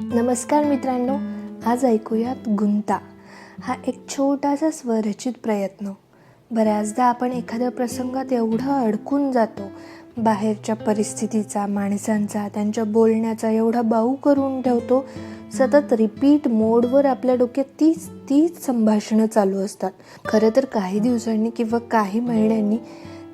नमस्कार मित्रांनो आज ऐकूयात गुंता. हा एक छोटासा स्वरचित प्रयत्न. बऱ्याचदा आपण एखाद्या प्रसंगात एवढं अडकून जातो बाहेरच्या परिस्थितीचा माणसांचा त्यांच्या बोलण्याचा एवढा बाऊ करून ठेवतो सतत रिपीट मोडवर आपल्या डोक्यात तीच तीच संभाषणं चालू असतात. खरं तर काही दिवसांनी किंवा काही महिन्यांनी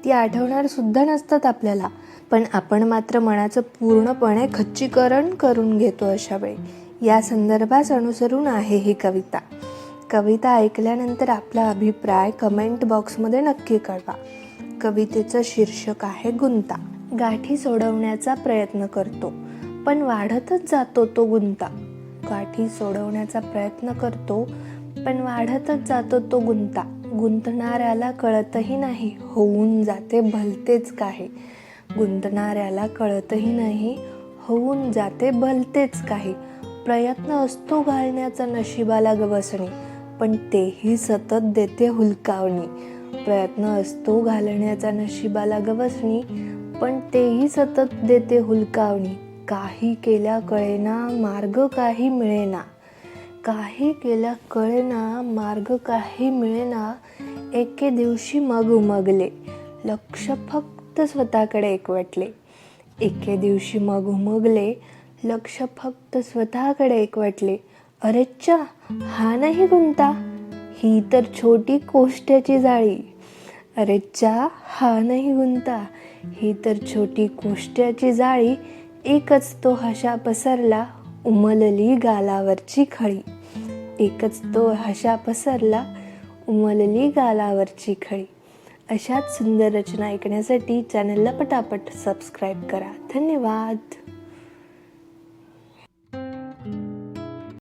ती आठवणार सुद्धा नसतात आपल्याला. पण आपण मात्र मनाचं पूर्णपणे खच्चीकरण करून घेतो अशा वेळी. या संदर्भास अनुसरून आहे ही कविता. कविता ऐकल्यानंतर आपला अभिप्राय कमेंट बॉक्समध्ये नक्की कळवा. कवितेचं शीर्षक आहे गुंता. गाठी सोडवण्याचा प्रयत्न करतो पण वाढतच जातो तो गुंता. गाठी सोडवण्याचा प्रयत्न करतो पण वाढतच जातो तो गुंता. गुंतणाऱ्याला कळतही नाही होऊन जाते भलतेच काही. गुंतणाऱ्याला कळतही नाही. होऊन जाते भलतेच काही. प्रयत्न असतो घालण्याचा नशिबाला गवसणी पण तेही सतत देते हुलकावणी. प्रयत्न असतो घालण्याचा नशिबाला गवसणी पण तेही सतत देते हुलकावणी. काही केल्या कळेना मार्ग काही मिळेना. काही केल्या कळेना मार्ग काही मिळेना एके दिवशी मग उमगले. लक्ष फक्त स्वतःकडे एकवटले. एके दिवशी मग उमगले लक्ष फक्त स्वतःकडे एकवटले. अरेच्चा हा नाही गुंता ही तर छोटी कोष्ट्याची जाळी. अरेच्चा हा नाही गुंता ही तर छोटी कोष्ट्याची जाळी. एकच तो हशा पसरला उमलली गालावरची खळी. एकच तो हशा पसरला उमलली गालावरची खळी. अशाच सुंदर रचना ऐकण्यासाठी चॅनलला पटापट सबस्क्राईब करा. धन्यवाद.